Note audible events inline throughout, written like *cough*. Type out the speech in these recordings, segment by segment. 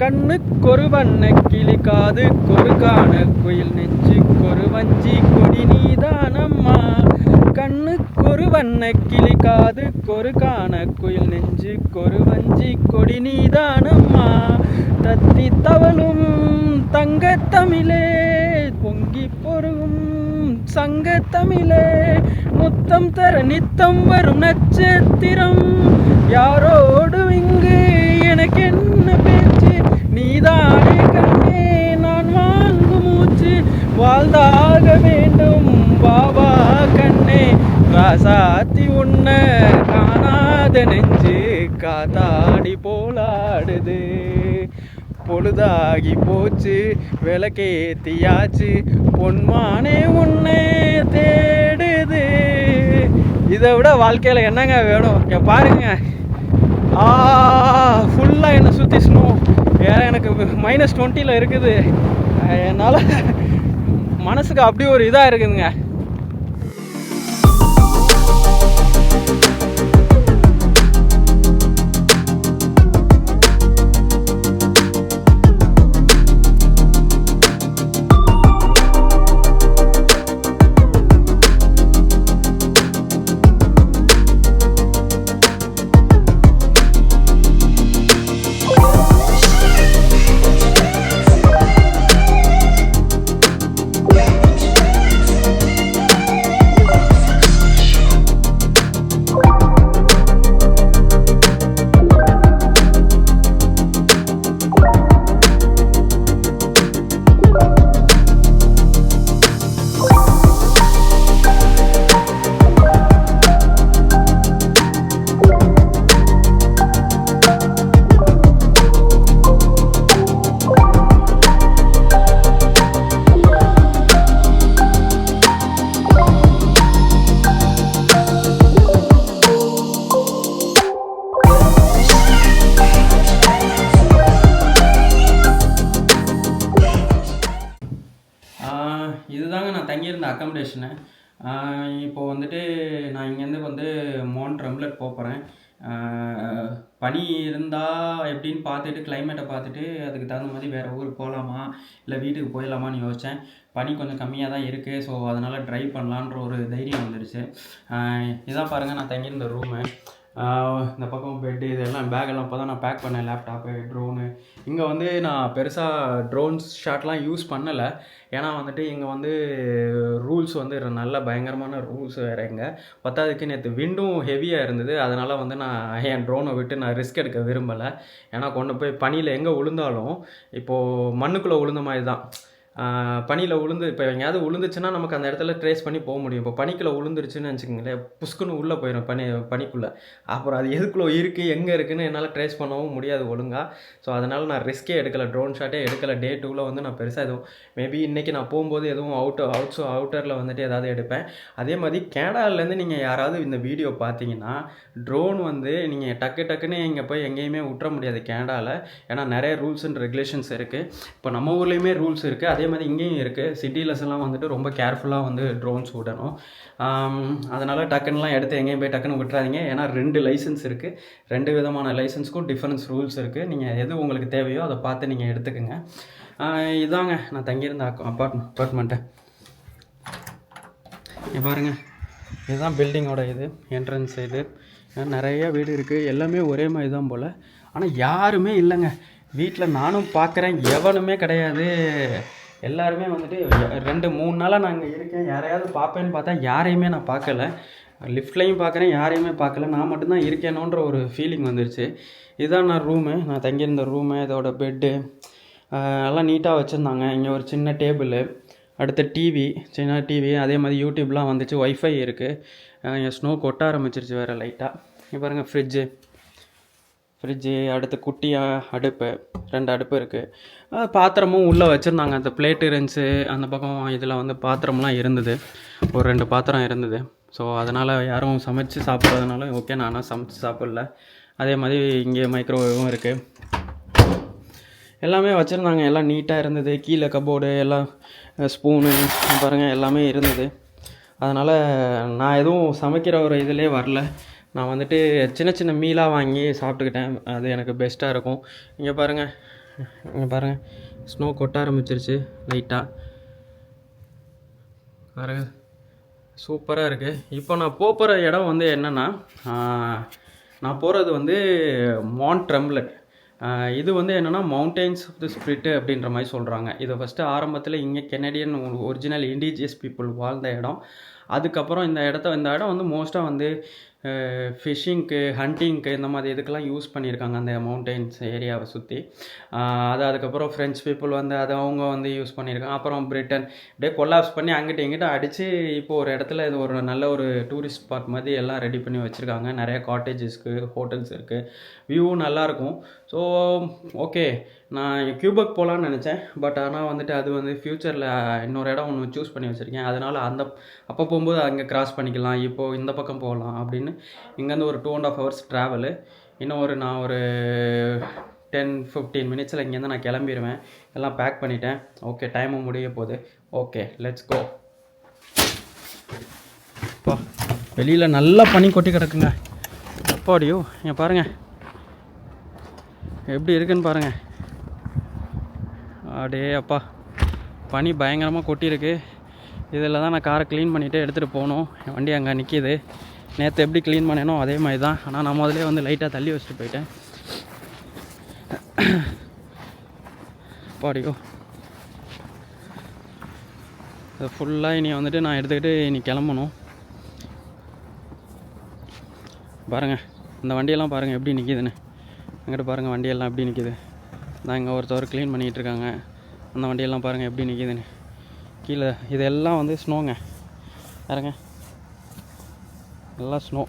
கண்ணுக்கொரு வண்ண கிளி காது கொருகான குயில் நெஞ்சு கொருவஞ்சி கொடி நீதானம்மா. கண்ணுக்கொரு வண்ண கிளி காது கொருகான குயில் நெஞ்சு கொருவஞ்சி கொடி நீதானம்மா. தத்தி தவளும் தங்க தமிழே பொங்கி பொருகும் சங்க தமிழே. முத்தம் தர நித்தம் வரும் நட்சத்திரம் யாரோடு நீதானே கண்ணே நான் வாழ்ந்து மூச்சு வாழ்ந்தாக வேண்டும். பாபா கண்ணே. ராசாத்தி உன்ன காணாத நெஞ்சு காத்தாடி போலாடுது. பொழுதாகி போச்சு விளக்கேத்தியாச்சு. பொன்மானே உன்னை தேடுது. இதை விட வாழ்க்கையில் என்னங்க வேணும்? இங்கே பாருங்க. ஆ ஃபுல்லாக என்னை சுற்றி ஸ்னோ ஏன்னா எனக்கு மைனஸ் டுவெண்ட்டியில் இருக்குது. என்னால் மனசுக்கு அப்படி ஒரு இதாக இருக்குதுங்க. தங்கியிருந்த அக்கமடேஷனு இப்போது வந்துட்டு நான் இங்கேருந்து வந்து மோன் ட்ரம்லெட் போகிறேன் பனி இருந்தால் எப்படின்னு பார்த்துட்டு கிளைமேட்டை பார்த்துட்டு அதுக்கு தகுந்த மாதிரி வேறு ஊருக்கு போகலாமா? இல்லை வீட்டுக்கு போயிடலாமான்னு யோசித்தேன் பனி கொஞ்சம் கம்மியாக தான் இருக்குது ஸோ அதனால் ட்ரைவ் பண்ணலான்ற ஒரு தைரியம் வந்துடுச்சு இதான் பாருங்கள் நான் தங்கியிருந்த ரூமு இந்த பக்கம் பெட்டு இதெல்லாம் பேக்கெல்லாம் இப்போ தான் நான் பேக் பண்ணேன் லேப்டாப்பு ட்ரோனு இங்கே வந்து நான் பெருசாக ட்ரோன்ஸ் ஷாட்லாம் யூஸ் பண்ணலை. ஏன்னா வந்துட்டு இங்கே வந்து ரூல்ஸ் வந்து நல்ல பயங்கரமான ரூல்ஸ் வேறு இங்கே. பத்தாவதுக்கு நேற்று விண்டும் ஹெவியாக இருந்தது. அதனால் வந்து நான் என் ட்ரோனை விட்டு நான் ரிஸ்க் எடுக்க விரும்பலை. ஏன்னா கொண்டு போய் பனியில் எங்கே விழுந்தாலும் இப்போது மண்ணுக்குள்ளே விழுந்த மாதிரி தான். பனியில் உளுந்து இப்போ எங்கேயாவது உளுந்துச்சுன்னா நமக்கு அந்த இடத்துல ட்ரேஸ் பண்ணி போக முடியும். இப்போ பனிக்குள்ளே உளுந்துருச்சுன்னு வச்சுக்கோங்களேன் புஷ்குன்னு உள்ளே போயிடும் பனி பனிக்குள்ளே. அப்புறம் அது எதுக்குள்ளே இருக்குது எங்கே இருக்குதுன்னு என்னால் ட்ரேஸ் பண்ணவும் முடியாது ஒழுங்காக ஸோ அதனால் நான் ரிஸ்க்கே எடுக்கலை ட்ரோன் ஷாட்டே எடுக்கலை. டே டூவில் வந்து நான் பெருசாக எதுவும் மேபி இன்றைக்கி நான் போகும்போது எதுவும் அவுட் அவுட்ஸோ அவுட்டரில் வந்துட்டு ஏதாவது எடுப்பேன். அதே மாதிரி கேனடாலேருந்து நீங்கள் யாராவது இந்த வீடியோ பார்த்தீங்கன்னா ட்ரோன் வந்து நீங்கள் டக்கு டக்குன்னு இங்கே போய் எங்கேயுமே விட்டுற முடியாது கேனடாவில் ஏன்னா நிறைய ரூல்ஸ் அண்ட் ரெகுலேஷன்ஸ் இருக்குது இப்போ நம்ம ஊர்லேயுமே ரூல்ஸ் இருக்குது அதே அதே மாதிரி இங்கேயும் இருக்குது சிட்டிலஸ் எல்லாம் வந்துட்டு ரொம்ப கேர்ஃபுல்லாக வந்து ட்ரோன்ஸ் விடணும் அதனால் டக்குன்னுலாம் எடுத்து எங்கேயும் போய் டக்குன்னு விட்டுறாதீங்க. ஏன்னா ரெண்டு லைசன்ஸ் இருக்குது ரெண்டு விதமான லைசன்ஸ்க்கும் டிஃப்ரென்ஸ் ரூல்ஸ் இருக்குது நீங்கள் எது உங்களுக்கு தேவையோ அதை பார்த்து நீங்கள் எடுத்துக்கோங்க. இதாங்க. நான் தங்கியிருந்த அப்பார்ட்மெண்ட் அப்பார்ட்மெண்ட்டை பாருங்கள் இதுதான் பில்டிங்கோட இது என்ட்ரன்ஸ் இது. நிறைய வீடு இருக்குது எல்லாமே ஒரே மாதிரி தான் போல். ஆனால் யாருமே இல்லைங்க. வீட்டில் நானும் பார்க்குறேன் எவனுமே கிடையாது. எல்லாருமே வந்துட்டு ரெண்டு மூணு நாளாக நான் இருக்கேன். யாரையாவது பார்ப்பேன்னு பார்த்தா யாரையுமே நான் பார்க்கல. லிஃப்ட்லையும் பார்க்குறேன் யாரையுமே பார்க்கல. நான் மட்டும்தான் இருக்கேனோன்ற ஒரு ஃபீலிங் வந்துருச்சு. இதுதான் நான் ரூமு நான் தங்கியிருந்த ரூமு இதோட பெட்டு எல்லாம் நீட்டாக வச்சுருந்தாங்க. இங்கே ஒரு சின்ன டேபிள் அடுத்து டிவி சின்ன டிவி அதே மாதிரி யூடியூப்லாம் வந்துச்சு. ஒய்ஃபை இருக்குது ஸ்னோ கொட்ட ஆரம்பிச்சிருச்சு வேறு லைட்டாக பாருங்கள் ஃப்ரிட்ஜு ஃப்ரிட்ஜு அடுத்து குட்டியாக அடுப்பு ரெண்டு அடுப்பு இருக்குது பாத்திரமும் உள்ளே வச்சுருந்தாங்க. அந்த பிளேட்டு இருந்துச்சு. அந்த பக்கம் இதில் வந்து பாத்திரம்லாம் இருந்தது. ஒரு ரெண்டு பாத்திரம் இருந்தது. ஸோ அதனால் யாரும் சமைச்சு சாப்பிட்றதுனால ஓகே நானும் சமைச்சு சாப்பிடல. அதே மாதிரி இங்கே மைக்ரோவேவும் இருக்குது எல்லாமே வச்சுருந்தாங்க. எல்லாம் நீட்டாக இருந்தது. கீழே கபோர்டு எல்லாம் ஸ்பூனு பாருங்கள் எல்லாமே இருந்தது. அதனால் நான் எதுவும் சமைக்கிற ஒரு இதிலே வரல. நான் வந்துட்டு சின்ன சின்ன மீலாக வாங்கி சாப்பிட்டுக்கிட்டேன். அது எனக்கு பெஸ்ட்டாக இருக்கும். இங்கே பாருங்கள் இங்கே பாருங்கள் ஸ்னோ கொட்ட ஆரம்பிச்சிருச்சு லைட்டாக பாருங்க. சூப்பராக இருக்குது இப்போ நான் போகிற இடம் வந்து என்னென்னா நான் போகிறது வந்து மான் ட்ரெம்லெட் இது வந்து என்னென்னா மவுண்டெயின்ஸ் ஆஃப் தி ஸ்பிரிட் அப்படின்ற மாதிரி சொல்கிறாங்க இதை ஃபஸ்ட்டு ஆரம்பத்தில் இங்கே கெனடியன் ஒரிஜினல் இண்டிஜியஸ் பீப்புள் வாழ்ந்த இடம். அதுக்கப்புறம் இந்த இடத்த இந்த இடம் வந்து மோஸ்ட்டாக வந்து ஃபிஷ்ஷிங்க்கு ஹண்டிங்க்கு இந்த மாதிரி இதுக்கெல்லாம் யூஸ் பண்ணியிருக்காங்க அந்த மவுண்டெயின்ஸ் ஏரியாவை சுற்றி அது அதுக்கப்புறம் ஃப்ரெஞ்ச் பீப்புள் வந்து அதை அவங்க வந்து யூஸ் பண்ணியிருக்காங்க. அப்புறம் பிரிட்டன் இப்படியே கொல்லாப்ஸ் பண்ணி அங்கிட்ட இங்கிட்ட அடித்து இப்போ ஒரு இடத்துல இது ஒரு நல்ல ஒரு டூரிஸ்ட் ஸ்பாட் மாதிரி எல்லாம் ரெடி பண்ணி வச்சுருக்காங்க. நிறைய காட்டேஜஸ்க்கு ஹோட்டல்ஸ் இருக்குது வியூவும் நல்லாயிருக்கும் ஸோ ஓகே நான் கியூபக் போகலான்னு நினச்சேன். பட் ஆனால் வந்துட்டு அது வந்து ஃப்யூச்சரில் இன்னொரு இடம் ஒன்று சூஸ் பண்ணி வச்சுருக்கேன். அதனால் அந்த அப்போ போகும்போது அங்கே கிராஸ் பண்ணிக்கலாம். இப்போது இந்த பக்கம் போகலாம் அப்படின்னு. இங்கேருந்து ஒரு two and half hours travel இன்னும் ஒரு நான் ஒரு டென் ஃபிஃப்டீன் மினிட்ஸில் இங்கேருந்து நான் கிளம்பிடுவேன் எல்லாம் பேக் பண்ணிட்டேன். ஓகே டைமும் முடிய போகுது. ஓகே லெட்ஸ் கோ வெளியில் நல்லா பனி கொட்டி கிடக்குங்க. அப்பாடியோ இங்கே பாருங்கள் எப்படி இருக்குன்னு பாருங்கள் அடே அப்பா பனி பயங்கரமாக கொட்டியிருக்கு. இதில் தான் நான் காரை க்ளீன் பண்ணிவிட்டு எடுத்துகிட்டு போகணும். என் வண்டி அங்கே நிற்கிது நேற்று எப்படி க்ளீன் பண்ணேனோ அதே மாதிரி தான். ஆனால் நான் முதல்ல வந்து லைட்டாக தள்ளி வச்சுட்டு போயிட்டேன். பாடியோ. அது ஃபுல்லாக இனி வந்துட்டு நான் எடுத்துக்கிட்டு இனி கிளம்பணும். பாருங்கள் இந்த வண்டியெல்லாம் பாருங்கள் எப்படி நிற்கிதுன்னு அங்கிட்டு பாருங்கள் வண்டியெல்லாம் எப்படி நிற்கிது நான் இங்கே ஒருத்தவர் க்ளீன் பண்ணிகிட்டு இருக்காங்க. அந்த வண்டியெல்லாம் பாருங்கள் எப்படி நிற்கிதுன்னு கீழே இதெல்லாம் வந்து ஸ்னோங்க இறங்க எல்லாம் ஸ்னோ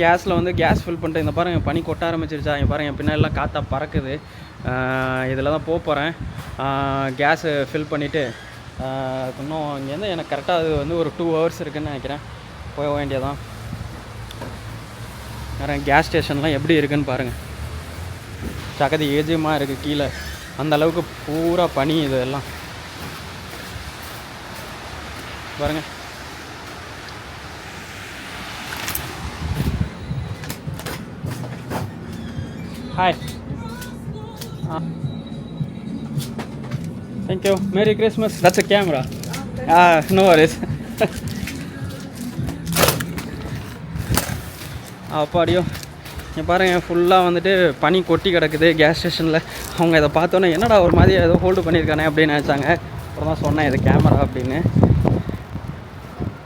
கேஸில் வந்து கேஸ் ஃபில் பண்ணிட்டு இந்த பாருங்கள் பனி கொட்ட ஆரம்பிச்சிருச்சா? இங்கே பாருங்கள் என் பின்னாடிலாம் காற்றா பறக்குது. இதில் தான் போக போகிறேன் கேஸு ஃபில் பண்ணிவிட்டு இன்னும் இங்கேருந்து எனக்கு கரெக்டாக அது வந்து ஒரு டூ ஹவர்ஸ் இருக்குதுன்னு நினைக்கிறேன். போக வேண்டியதான் வேறு கேஸ் ஸ்டேஷன்லாம் எப்படி இருக்குன்னு பாருங்கள் சகதி ஏஜியமாக இருக்குது கீழே. அந்த அளவுக்கு பூரா பனி இது எல்லாம். பாருங்கள் hi Uh, ah. thank you. Merry Christmas. That's a camera. Ah, no worries. *laughs* Ah, அப்பாடியோ இங்கே பாருங்க ஃபுல்லாக வந்துட்டு பனி கொட்டி கிடக்குது கேஸ் ஸ்டேஷனில் அவங்க இதை பார்த்தோன்னே என்னடா ஒரு மாதிரி ஏதோ ஹோல்டு பண்ணியிருக்கானே அப்படின்னு நினச்சாங்க அப்புறம் தான் சொன்னேன் இது கேமரா அப்படின்னு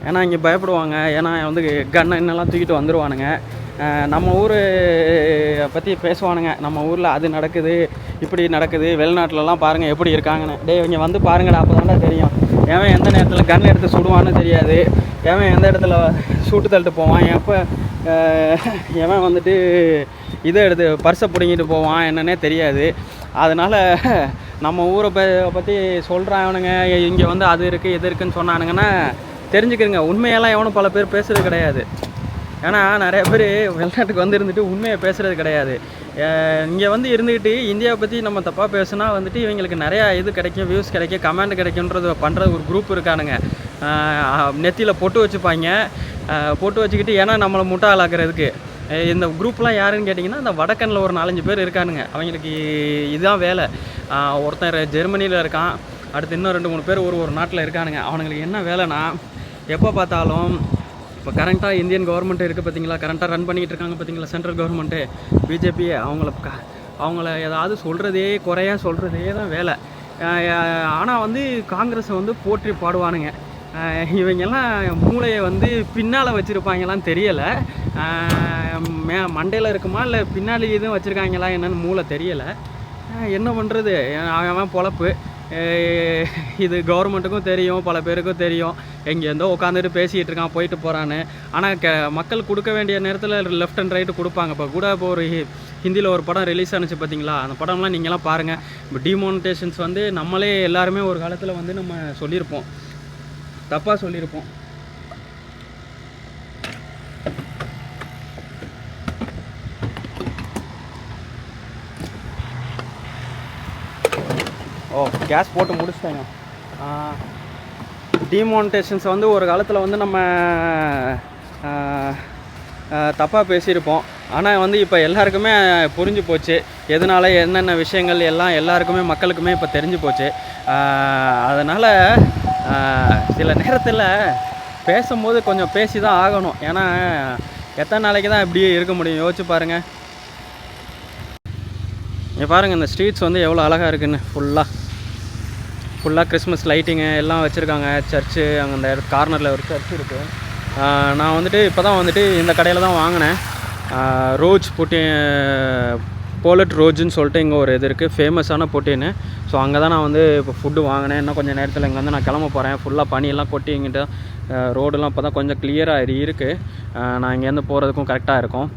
ஏன்னா இங்கே பயப்படுவாங்க ஏன்னா வந்து கன் என்னெல்லாம் தூக்கிட்டு வந்துடுவானுங்க நம்ம ஊர் பற்றி பேசுவானுங்க. நம்ம ஊரில் அது நடக்குது இப்படி நடக்குது வெளிநாட்டிலலாம் பாருங்கள் எப்படி இருக்காங்கன்னு. டே இங்கே வந்து பாருங்கடா அப்போ தான்டா தெரியும். எவன் எந்த நேரத்தில் கன் எடுத்து சுடுவான்னு தெரியாது. எவன் எந்த இடத்துல சூட்டு தள்ளிட்டு போவான் எப்போ எவன் வந்துட்டு இதை எடுத்து பர்ஸை பிடுங்கிட்டு போவான் என்னன்னே தெரியாது. அதனால் நம்ம ஊரை ப பற்றி சொல்கிறானுங்க இங்கே வந்து அது இருக்குது இது இருக்குதுன்னு சொன்னானுங்கன்னா தெரிஞ்சுக்கிறங்க உண்மையெல்லாம் எவனும் பல பேர் பேசுகிறது கிடையாது. ஏன்னா நிறைய பேர் வெளிநாட்டுக்கு வந்து இருந்துட்டு உண்மையை பேசுகிறது கிடையாது. இங்கே வந்து இருந்துக்கிட்டு இந்தியாவை பற்றி நம்ம தப்பாக பேசுனா வந்துட்டு இவங்களுக்கு நிறையா இது கிடைக்கும் வியூஸ் கிடைக்கும் கமெண்ட் கிடைக்குன்றது பண்ணுறது ஒரு குரூப் இருக்கானுங்க. நெத்தியில் பொட்டு வச்சுப்பாங்க. பொட்டு வச்சுக்கிட்டு ஏன்னா நம்மளை முட்டாளாக்குறதுக்கு. இந்த குரூப்லாம் யாருன்னு கேட்டிங்கன்னா இந்த வடக்கனில் ஒரு நாலஞ்சு பேர் இருக்கானுங்க. அவங்களுக்கு இதுதான் வேலை. ஒருத்தன் ஜெர்மனியில் இருக்கான். அடுத்து இன்னும் ரெண்டு மூணு பேர் ஒரு ஒரு நாட்டில் இருக்கானுங்க. அவனுங்களுக்கு என்ன வேலைன்னா எப்போ பார்த்தாலும் இப்போ கரண்ட்டாக இந்தியன் கவர்மெண்ட் இருக்குது பார்த்தீங்களா? கரண்ட்டாக ரன் பண்ணிகிட்டு இருக்காங்க பார்த்தீங்களா? சென்ட்ரல் கவர்மெண்ட்டு பிஜேபி அவங்கள க அவங்கள ஏதாவது சொல்கிறதே குறையா சொல்கிறதே தான் வேலை. ஆனால் வந்து காங்கிரஸை வந்து போற்றி பாடுவானுங்க. இவங்கெல்லாம் மூளையை வந்து பின்னால் வச்சுருப்பாங்களாம் தெரியலை. மே மண்டையில் இருக்குமா? இல்லை பின்னாடி எதுவும் வச்சுருக்காங்களா என்னென்னு மூளை தெரியலை. என்ன பண்ணுறது அவன் பொழப்பு. இது கவர்மெண்ட்டுக்கும் தெரியும் பல பேருக்கும் தெரியும். எங்கேருந்தோ உட்காந்துட்டு பேசிகிட்டு இருக்கான் போயிட்டு போகிறான்னு ஆனால் க மக்கள் கொடுக்க வேண்டிய நேரத்தில் லெஃப்ட் அண்ட் ரைட்டு கொடுப்பாங்க. இப்போ கூட இப்போ ஒரு ஹிந்தியில் ஒரு படம் ரிலீஸ் ஆனிச்சு பார்த்தீங்களா அந்த படம்லாம் நீங்களாம் பாருங்கள் இப்போ டிமானிட்டேஷன்ஸ் வந்து நம்மளே எல்லாருமே ஒரு காலத்தில் வந்து நம்ம சொல்லியிருப்போம் தப்பாக சொல்லியிருப்போம் ஓ கேஸ் போட்டு முடிச்சிட்டேங்க. டிமானிட்டேஷன்ஸ் வந்து ஒரு காலத்தில் வந்து நம்ம தப்பாக பேசியிருப்போம். ஆனால் வந்து இப்போ எல்லாருக்குமே புரிஞ்சு போச்சு. எதனால என்னென்ன விஷயங்கள் எல்லாம் எல்லாருக்குமே மக்களுக்குமே இப்போ தெரிஞ்சு போச்சு. அதனால் சில நேரத்தில் பேசும்போது கொஞ்சம் பேசி தான் ஆகணும். ஏன்னா எத்தனை நாளைக்கு தான் இப்படியே இருக்க முடியும்? யோசிச்சு பாருங்கள் இங்கே பாருங்கள் இந்த ஸ்ட்ரீட்ஸ் வந்து எவ்வளோ அழகாக இருக்குன்னு. ஃபுல்லாக ஃபுல்லாக கிறிஸ்மஸ் லைட்டிங்கு எல்லாம் வச்சுருக்காங்க. சர்ச்சு அங்கே அந்த கார்னரில் ஒரு சர்ச் இருக்குது நான் வந்துட்டு இப்போ தான் வந்துட்டு இந்த கடையில் தான் வாங்கினேன். ரோஜ் புட்டி போலட் ரோஜுன்னு சொல்லிட்டு இங்கே ஒரு இது இருக்குது ஃபேமஸான புட்டின்னு. ஸோ அங்கே தான் நான் வந்து இப்போ ஃபுட்டு வாங்கினேன். இன்னும் கொஞ்சம் நேரத்தில் இங்கே வந்து நான் கிளம்ப போகிறேன் ஃபுல்லாக பனியெல்லாம் கொட்டி இங்கிட்ட ரோடெல்லாம் இப்போ தான் கொஞ்சம் கிளியராக இருக்குது நான் இங்கேருந்து போகிறதுக்கும் கரெக்டாக இருக்கும்.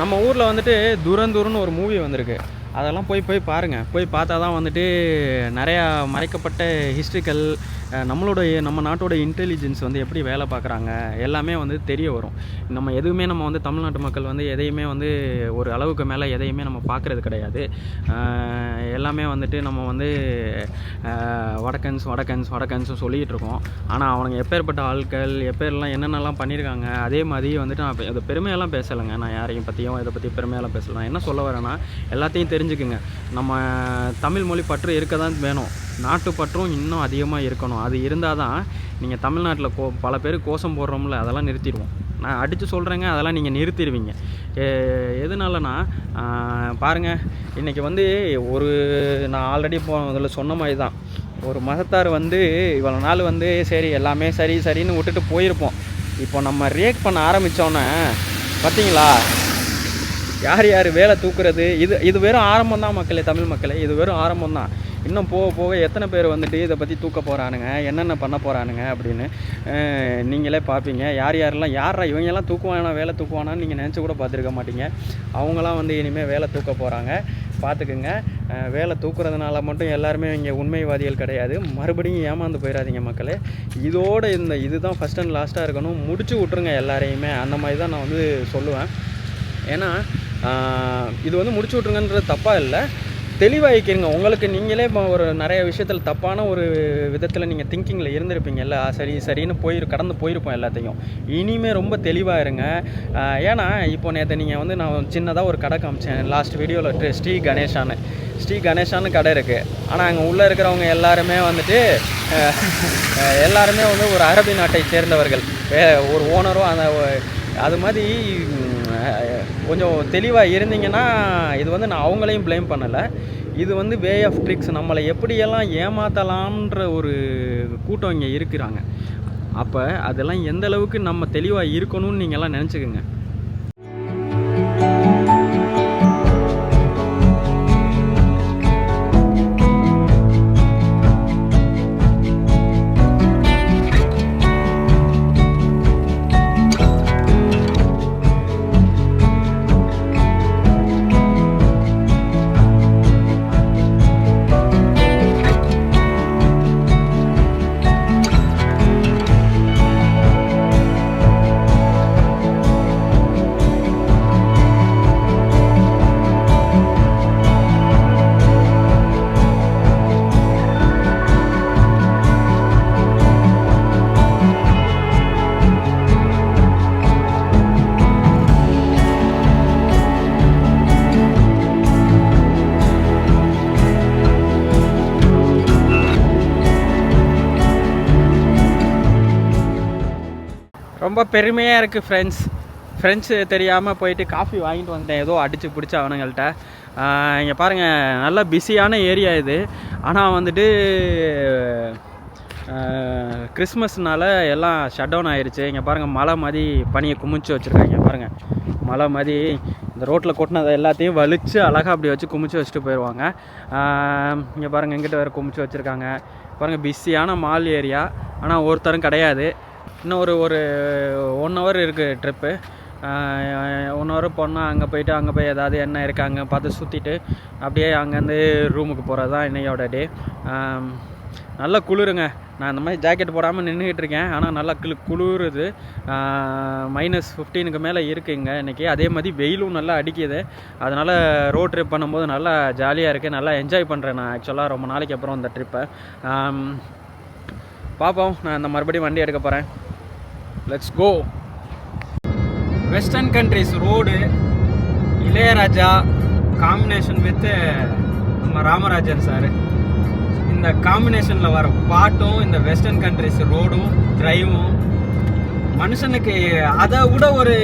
நம்ம ஊரில் வந்துட்டு துரந்தூர்னு ஒரு மூவி வந்திருக்கு. அதெல்லாம் போய் போய் பாருங்கள் போய் பார்த்தா தான் வந்துட்டு நிறையா மறைக்கப்பட்ட ஹிஸ்ட்ரிக்கல் நம்மளோட நம்ம நாட்டோட இன்டெலிஜென்ஸ் வந்து எப்படி வேலை பார்க்குறாங்க எல்லாமே வந்து தெரிய வரும். நம்ம எதுவுமே நம்ம வந்து தமிழ்நாட்டு மக்கள் வந்து எதையுமே வந்து ஒரு அளவுக்கு மேலே எதையுமே நம்ம பார்க்குறது கிடையாது. எல்லாமே வந்துட்டு நம்ம வந்து வடக்கன்ஸ் வடக்கன்ஸ் வடக்கன்ஸ் சொல்லிகிட்டு இருக்கோம். ஆனால் அவனுங்க எப்பேற்பட்ட ஆட்கள் எப்பேர்லாம் என்னென்னலாம் பண்ணியிருக்காங்க அதே மாதிரி வந்துட்டு நான் அதை பெருமையெல்லாம் பேசலைங்க. நான் யாரையும் பற்றியும் இதை பற்றி பெருமையெல்லாம் பேசலாம் என்ன சொல்ல வரேன்னா எல்லாத்தையும் தெரிஞ்சுக்குங்க. நம்ம தமிழ் மொழி பற்று இருக்க தான் வேணும். நாட்டுப்பற்றும் இன்னும் அதிகமாக இருக்கணும். அது இருந்தால் தான் நீங்கள் தமிழ்நாட்டில் கோ பல பேர் கோஷம் போடுறோம்ல அதெல்லாம் நிறுத்திடுவோம். நான் அடித்து சொல்கிறேங்க அதெல்லாம் நீங்கள் நிறுத்திடுவீங்க. எ- எதனாலனா பாருங்கள் இன்றைக்கி வந்து ஒரு நான் ஆல்ரெடி இப்போ இதில் சொன்ன மாதிரி தான் ஒரு மதத்தார் வந்து இவ்வளோ நாள் வந்து சரி எல்லாமே சரி சரின்னு விட்டுட்டு போயிருப்போம். இப்போ நம்ம ரியாக்ட் பண்ண ஆரம்பித்தோன்னே பார்த்தீங்களா யார் யார் வேலை தூக்குறது? இது இது வெறும் ஆரம்பம் தான் மக்களே தமிழ் மக்களே. இது வெறும் ஆரம்பம் தான் இன்னும் போக போக எத்தனை பேர் வந்துட்டு இதை பற்றி தூக்க போகிறானுங்க என்னென்ன பண்ண போகிறானுங்க அப்படின்னு நீங்களே பார்ப்பீங்க. யார் யாரெல்லாம் யாரா இவங்கெல்லாம் தூக்குவானா வேலை தூக்குவானான்னு நீங்கள் நினச்சி கூட பார்த்துருக்க மாட்டீங்க. அவங்களாம் வந்து இனிமேல் வேலை தூக்க போகிறாங்க பார்த்துக்குங்க. வேலை தூக்குறதுனால மட்டும் எல்லாருமே இங்கே உண்மைவாதிகள் கிடையாது. மறுபடியும் ஏமாந்து போயிடாதீங்க மக்களே. இதோட இந்த இதுதான் ஃபஸ்ட் அண்ட் லாஸ்ட்டாக இருக்கணும். முடிச்சு விட்ருங்க எல்லாரையுமே. அந்த மாதிரி தான் நான் வந்து சொல்லுவேன். ஏன்னா இது வந்து முடிச்சு விட்ருங்கன்றது தப்பாக இல்லை. தெளிவாகிக்கிறீங்க உங்களுக்கு நீங்களே இப்போ ஒரு நிறைய விஷயத்தில் தப்பான ஒரு விதத்தில் நீங்கள் திங்கிங்கில் இருந்திருப்பீங்கல்ல. சரி சரின்னு போயிரு கடந்து போயிருப்போம் எல்லாத்தையும். இனிமேல் ரொம்ப தெளிவாக இருங்க. ஏன்னா இப்போ நேற்று நீங்கள் வந்து நான் சின்னதாக ஒரு கடை காமிச்சேன். லாஸ்ட் வீடியோவில் ஸ்ரீ கணேஷான்னு. ஸ்ரீ கணேஷான்னு கடை இருக்குது ஆனால் அங்கே உள்ளே இருக்கிறவங்க எல்லாருமே வந்துட்டு எல்லாருமே வந்து ஒரு அரபி நாட்டை சேர்ந்தவர்கள். ஒரு ஓனரும் அந்த அது மாதிரி கொஞ்சம் தெளிவாக இருந்தீங்கன்னா இது வந்து நான் அவங்களையும் ப்ளேம் பண்ணலை. இது வந்து வே ஆஃப் ட்ரிக்ஸ் நம்மளை எப்படியெல்லாம் ஏமாத்தலாம்ன்ற ஒரு கூட்டம் இங்கே இருக்கிறாங்க. அப்போ அதெல்லாம் எந்த அளவுக்கு நம்ம தெளிவாக இருக்கணும்னு நீங்கள்லாம் நினச்சிக்கோங்க. ரொம்ப பெருமையாக இருக்குது ஃப்ரெண்ட்ஸ் ஃப்ரெண்ட்ஸு தெரியாமல் போயிட்டு காஃபி வாங்கிட்டு வந்துட்டேன். ஏதோ அடித்து பிடிச்ச அவனுங்கள்ட்ட. இங்கே பாருங்கள் நல்ல பிஸியான ஏரியா இது. ஆனால் வந்துட்டு கிறிஸ்மஸ்னால எல்லாம் ஷட் டவுன் ஆயிடுச்சு இங்கே பாருங்கள் மழை மாதிரி பனியை குமிச்சு வச்சுருக்காங்க. பாருங்கள் மழை மாதிரி இந்த ரோட்டில் கொட்டினதை எல்லாத்தையும் வலித்து அழகாக அப்படி வச்சு குமிச்சு வச்சுட்டு போயிடுவாங்க இங்கே பாருங்கள் எங்கிட்ட வேறு குமிச்சு வச்சுருக்காங்க. பாருங்கள் பிஸியான மால் ஏரியா ஆனால் ஒருத்தரும் கிடையாது. இன்னும் ஒரு ஒரு ஒன் ஹவர் இருக்குது ட்ரிப்பு ஒன் ஹவர் போனால் அங்கே போயிட்டு அங்கே போய் ஏதாவது என்ன இருக்காங்க பார்த்து சுற்றிட்டு அப்படியே அங்கேருந்து ரூமுக்கு போகிறது தான் இன்னையோட டே நல்லா குளிருங்க. நான் இந்த மாதிரி ஜாக்கெட் போடாமல் நின்றுக்கிட்டு இருக்கேன். ஆனால் நல்லா குளு குளிருது. மைனஸ் ஃபிஃப்டீனுக்கு மேலே இருக்குது இங்கே இன்றைக்கி அதே மாதிரி வெயிலும் நல்லா அடிக்குது. அதனால் ரோட் ட்ரிப் பண்ணும்போது நல்லா ஜாலியாக இருக்குது நல்லா என்ஜாய் பண்ணுறேன் நான் ஆக்சுவலாக ரொம்ப நாளைக்கு அப்புறம் இந்த ட்ரிப்பை பார்ப்போம் நான் இந்த மறுபடியும் வண்டி எடுக்க போகிறேன் let's go western countries road Ilaiyaraaja combination with நம்ம ராமராஜன் சார். இந்த காம்பினேஷனில் வர பாட்டும் இந்த வெஸ்டர்ன் கண்ட்ரிஸ் ரோடும் டிரைவும் மனுஷனுக்கு அதை விட ஒரு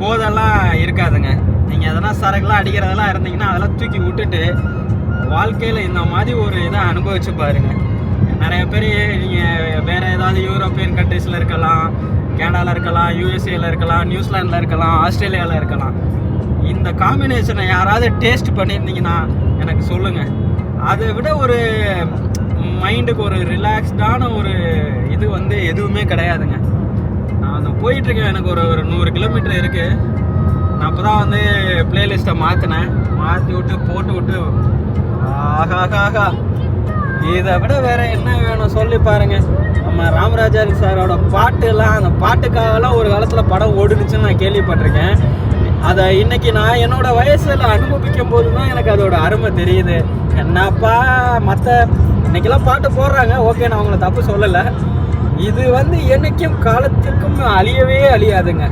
போதெல்லாம் இருக்காதுங்க. நீங்கள் எதனா சரக்குலாம் அடிக்கிறதெல்லாம் இருந்தீங்கன்னா அதெல்லாம் தூக்கி விட்டுட்டு வாழ்க்கையில் இந்த மாதிரி ஒரு இதை அனுபவிச்சு பாருங்க. நிறைய பேர் அதாவது யூரோப்பியன் கண்ட்ரீஸில் இருக்கலாம் கனடாவில் இருக்கலாம் யூஎஸ்ஏல இருக்கலாம் நியூசிலாண்டில் இருக்கலாம் ஆஸ்திரேலியாவில் இருக்கலாம். இந்த காம்பினேஷனை யாராவது டேஸ்ட் பண்ணியிருந்தீங்கன்னா எனக்கு சொல்லுங்கள் அதை விட ஒரு மைண்டுக்கு ஒரு ரிலாக்ஸ்டான ஒரு இது வந்து எதுவுமே கிடையாதுங்க. நான் போயிட்டுருக்கேன் எனக்கு ஒரு ஒரு நூறு கிலோமீட்டர் இருக்குது நான் அப்போ தான் வந்து பிளேலிஸ்ட்டை மாற்றினேன் மாற்றி விட்டு போட்டு விட்டு ஆகா இதை விட வேற என்ன வேணும்? சொல்லி பாருங்க. நம்ம ராமராஜாரி சாரோட பாட்டுலாம் அந்த பாட்டுக்காகலாம் ஒரு காலத்தில் படம் ஓடுனுச்சுன்னு நான் கேள்விப்பட்டிருக்கேன். அதை இன்னைக்கு நான் என்னோட வயசில் அனுபவிக்கும் போது தான் எனக்கு அதோட அருமை தெரியுது. என்னப்பா மற்ற இன்னைக்கெல்லாம் பாட்டு போடுறாங்க. ஓகே நான் அவங்கள தப்பு சொல்லலை. இது வந்து என்னைக்கும் காலத்திற்கும் அழியவே அழியாதுங்க.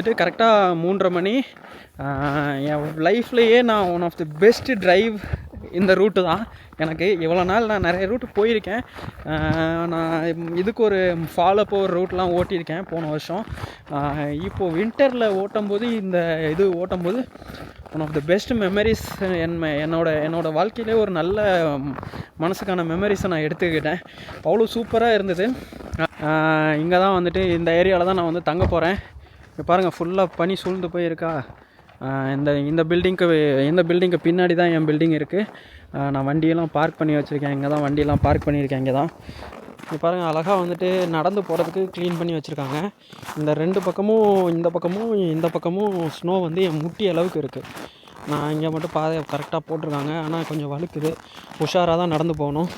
வந்துட்டு கரெக்டாக மூன்றரை மணி என் லைஃப்லேயே நான் one of the best drive இந்த ரூட்டு தான். எனக்கு இவ்வளோ நாள் நான் நிறைய ரூட்டு போயிருக்கேன். நான் இதுக்கு ஒரு ஃபாலோ ஒரு ரூட்லாம் ஓட்டியிருக்கேன் போன வருஷம். இப்போது வின்டரில் ஓட்டும்போது இந்த இது ஓட்டும்போது one of the best memories என் என்னோட என்னோடய வாழ்க்கையிலே ஒரு நல்ல மனசுக்கான மெமரிஸை நான் எடுத்துக்கிட்டேன். அவ்வளோ சூப்பராக இருந்தது. இங்கே தான் வந்துட்டு இந்த ஏரியாவில் தான் நான் வந்து தங்க போகிறேன் இங்கே பாருங்கள் ஃபுல்லாக பனி சூழ்ந்து போயிருக்கா. இந்த இந்த பில்டிங்க்கு இந்த பில்டிங்க்கு பின்னாடி தான் என் பில்டிங் இருக்குது நான் வண்டியெல்லாம் பார்க் பண்ணி வச்சுருக்கேன். இங்கே தான் வண்டியெல்லாம் பார்க் பண்ணியிருக்கேன் இங்கே தான். இங்கே பாருங்கள் அழகாக வந்துட்டு நடந்து போகிறதுக்கு க்ளீன் பண்ணி வச்சுருக்காங்க. இந்த ரெண்டு பக்கமும் இந்த பக்கமும் இந்த பக்கமும் ஸ்னோ வந்து என் முட்டி அளவுக்கு இருக்குது நான் இங்கே மட்டும் பாதை கரெக்டாக போட்டிருக்காங்க. ஆனால் கொஞ்சம் வழுக்குது உஷாராக தான் நடந்து போகணும்.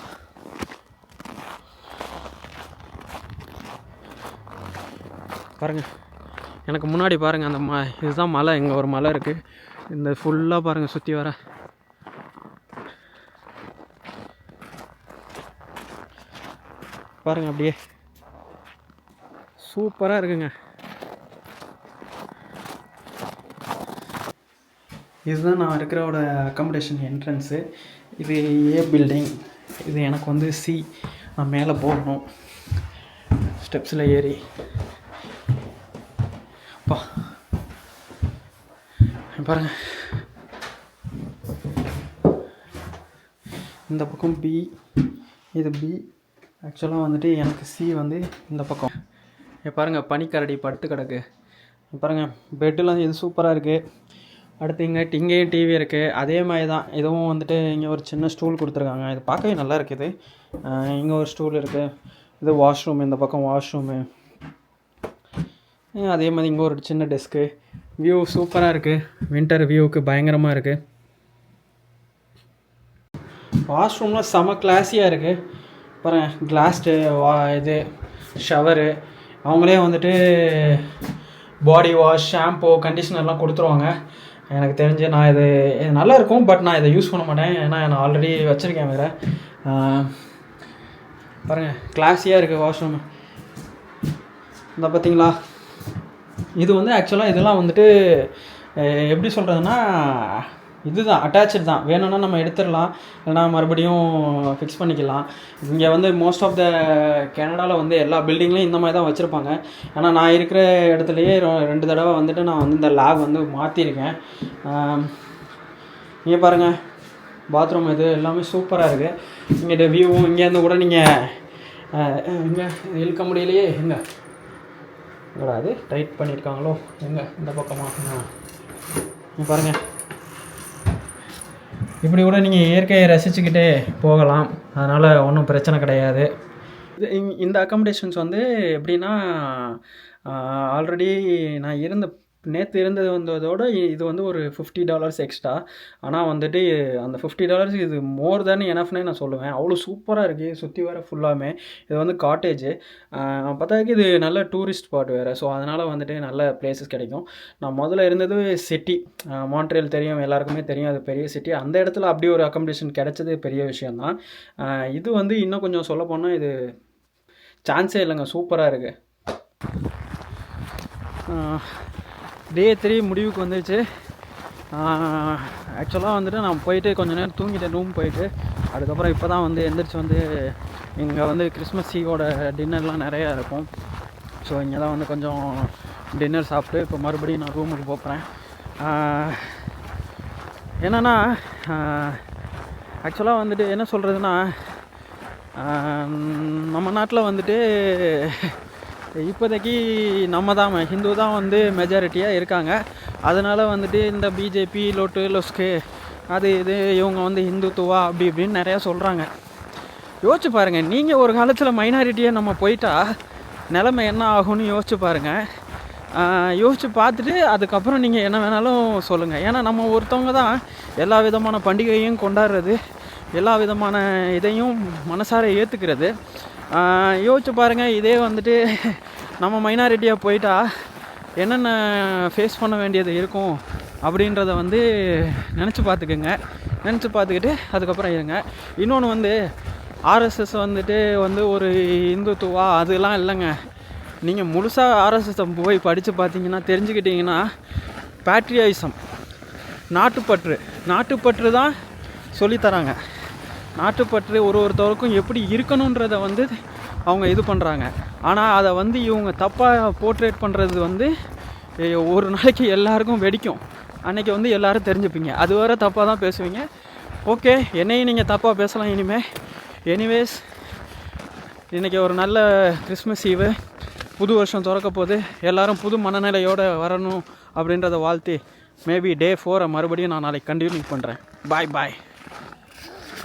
பாருங்கள் எனக்கு முன்னாடி பாருங்கள் அந்த ம இதுதான் மலை இங்கே ஒரு மலை இருக்குது இந்த ஃபுல்லாக பாருங்கள் சுற்றி வர. பாருங்கள் அப்படியே. சூப்பராக இருக்குங்க. இதுதான் நான் இருக்கிறோட அக்காமடேஷன் என்ட்ரன்ஸு இது ஏ பில்டிங் இது எனக்கு வந்து சி நான் மேலே போகணும். ஸ்டெப்ஸில் ஏறி. பாருங்கள் பாருங்க. இந்த பக்கம் பி இது பி ஆக்சுவலாக வந்துட்டு எனக்கு சி வந்து இந்த பக்கம். பாருங்கள் பாருங்க பனிக்கரடி படுத்து கிடக்கு. பாருங்கள் பாருங்க பெட்டெலாம் இது சூப்பராக இருக்குது அடுத்து இங்கே இங்கேயும் டிவி இருக்குது அதே மாதிரி தான் இதுவும் வந்துட்டு இங்கே ஒரு சின்ன ஸ்டூல் கொடுத்துருக்காங்க. இது பார்க்கவே நல்லா இருக்குது இங்கே ஒரு ஸ்டூல் இருக்குது இது வாஷ்ரூம் இந்த பக்கம் வாஷ்ரூமு அதே மாதிரி இங்கே ஒரு சின்ன டெஸ்க்கு வியூ சூப்பராக இருக்குது வின்டர் வியூவுக்கு பயங்கரமாக இருக்குது வாஷ்ரூம்லாம் செம கிளாஸியாக இருக்குது அப்புறம் கிளாஸ்டு வா இது ஷவரு அவங்களே வந்துட்டு பாடி வாஷ் ஷாம்பு கண்டிஷனர்லாம் கொடுத்துருவாங்க. எனக்கு தெரிஞ்சு நான் இது இது நல்லா இருக்கும் பட் நான் இதை யூஸ் பண்ண மாட்டேன். ஏன்னா நான் ஆல்ரெடி வச்சுருக்கேன் வேறு. பாருங்கள் கிளாஸியாக இருக்குது வாஷ்ரூம் இந்த பார்த்தீங்களா இது வந்து ஆக்சுவலாக இதெல்லாம் வந்துட்டு எப்படி எப்படி இது இதுதான் அட்டாச்சு தான். வேணும்னா நம்ம எடுத்துடலாம் இல்லைனா மறுபடியும் ஃபிக்ஸ் பண்ணிக்கலாம். இங்கே வந்து மோஸ்ட் ஆஃப் த கனடாவில் வந்து எல்லா பில்டிங்லேயும் இந்த மாதிரி தான் வச்சுருப்பாங்க. ஆனால் நான் இருக்கிற இடத்துலையே ரெண்டு தடவை வந்துட்டு நான் வந்து இந்த லேப் வந்து மாற்றிருக்கேன் இங்கே பாருங்கள் பாத்ரூம் இது எல்லாமே சூப்பராக இருக்குது இங்கே வியூவும் இங்கேருந்து கூட நீங்கள் இங்கே இழுக்க முடியலையே எங்கே என்னடா அது டைட் பண்ணியிருக்காங்களோ? எங்கே? இந்த பக்கமாக பாருங்கள் இப்படி கூட நீங்கள் இயற்கையை ரசிச்சுக்கிட்டே போகலாம். அதனால் ஒன்றும் பிரச்சனை கிடையாது. இது இந்த அக்காமடேஷன்ஸ் வந்து எப்படின்னா ஆல்ரெடி நான் இருந்த நேற்று இருந்தது வந்ததோட இது வந்து ஒரு ஃபிஃப்டி டாலர்ஸ் எக்ஸ்ட்ரா ஆனால் வந்துட்டு அந்த ஃபிஃப்டி டாலர்ஸ் இது மோர் தேன் எனஃப்னே நான் சொல்லுவேன். அவ்வளோ சூப்பராக இருக்குது சுற்றி வர ஃபுல்லாமே இது வந்து காட்டேஜ் பார்த்தாக்கி இது நல்ல டூரிஸ்ட் ஸ்பாட் வேறு. ஸோ அதனால் வந்துட்டு நல்ல பிளேசஸ் கிடைக்கும். நான் முதல்ல இருந்தது சிட்டி மாண்ட்ரியல் தெரியும். எல்லாருக்குமே தெரியும். அது பெரிய சிட்டி அந்த இடத்துல அப்படி ஒரு அக்காமடேஷன் கிடைச்சது பெரிய விஷயந்தான் இது வந்து இன்னும் கொஞ்சம் சொல்ல போனால் இது சான்ஸே இல்லைங்க. சூப்பராக இருக்குது டே த்ரீ முடிவுக்கு வந்துருச்சு. ஆக்சுவலாக வந்துட்டு நான் போயிட்டு கொஞ்சம் நேரம் தூங்கிட்டேன் ரூம் போயிட்டு. அதுக்கப்புறம் இப்போ தான் வந்து எந்திரிச்சு வந்து இங்கே வந்து கிறிஸ்மஸ் ஈவோட டின்னர்லாம் நிறையா இருக்கும். ஸோ இங்கே தான் வந்து கொஞ்சம் டின்னர் சாப்பிட்டு இப்போ மறுபடியும் நான் ரூமுக்கு போகிறேன் என்னென்னா ஆக்சுவலாக வந்துட்டு என்ன சொல்கிறதுனா நம்ம நாட்டில் வந்துட்டு இப்போதைக்கு நம்ம தான் ஹிந்து தான் வந்து மெஜாரிட்டியாக இருக்காங்க. அதனால் வந்துட்டு இந்த பிஜேபி லோட்டு லொஸ்கு அது இது இவங்க வந்து ஹிந்துத்துவா அப்படி இப்படின்னு நிறையா சொல்கிறாங்க யோசிச்சு பாருங்கள் நீங்கள் ஒரு காலத்தில் மைனாரிட்டியாக நம்ம போயிட்டா நிலமை என்ன ஆகும்னு யோசிச்சு பாருங்கள் யோசித்து யோசிச்சு பார்த்துட்டு அதுக்கப்புறம் நீங்கள் என்ன வேணாலும் சொல்லுங்கள் ஏன்னா நம்ம ஒருத்தவங்க தான் எல்லா விதமான பண்டிகையும் கொண்டாடுறது எல்லா விதமான இதையும் மனசார ஏற்றுக்கிறது யோசிச்சு பாருங்கள் இதே வந்துட்டு நம்ம மைனாரிட்டியாக போயிட்டா என்னென்ன ஃபேஸ் பண்ண வேண்டியது இருக்கும் அப்படின்றத வந்து நினச்சி பார்த்துக்குங்க. நினச்சி பார்த்துக்கிட்டு அதுக்கப்புறம் இருங்க. இன்னொன்று வந்து ஆர்எஸ்எஸ் வந்துட்டு வந்து ஒரு இந்துத்துவா அதெல்லாம் இல்லைங்க. நீங்கள் முழுசாக ஆர்எஸ்எஸ்ஸை போய் படித்து பார்த்தீங்கன்னா தெரிஞ்சுக்கிட்டிங்கன்னா பேட்ரியாயிசம் நாட்டுப்பற்று. நாட்டுப்பற்று தான் சொல்லித்தராங்க நாட்டுப்பற்று ஒரு ஒருத்தருக்கும் எப்படி இருக்கணுன்றத வந்து அவங்க இது பண்ணுறாங்க ஆனால் அதை வந்து இவங்க தப்பாக போர்ட்ரேட் பண்ணுறது வந்து ஒரு நாளைக்கு எல்லாருக்கும் வெடிக்கும். அன்னைக்கு வந்து எல்லாரும் தெரிஞ்சுப்பீங்க. அது வேறு தப்பாக தான் பேசுவீங்க. ஓகே என்னையும் நீங்கள் தப்பாக பேசலாம் இனிமேல் எனிவேஸ் இன்றைக்கி ஒரு நல்ல கிறிஸ்மஸ் ஈவு புது வருஷம் திறக்க எல்லோரும் புது மனநிலையோடு வரணும் அப்படின்றத வாழ்த்தி மேபி டே ஃபோரை மறுபடியும் நான் நாளைக்கு கண்டினியூ பண்ணுறேன் பாய் பாய்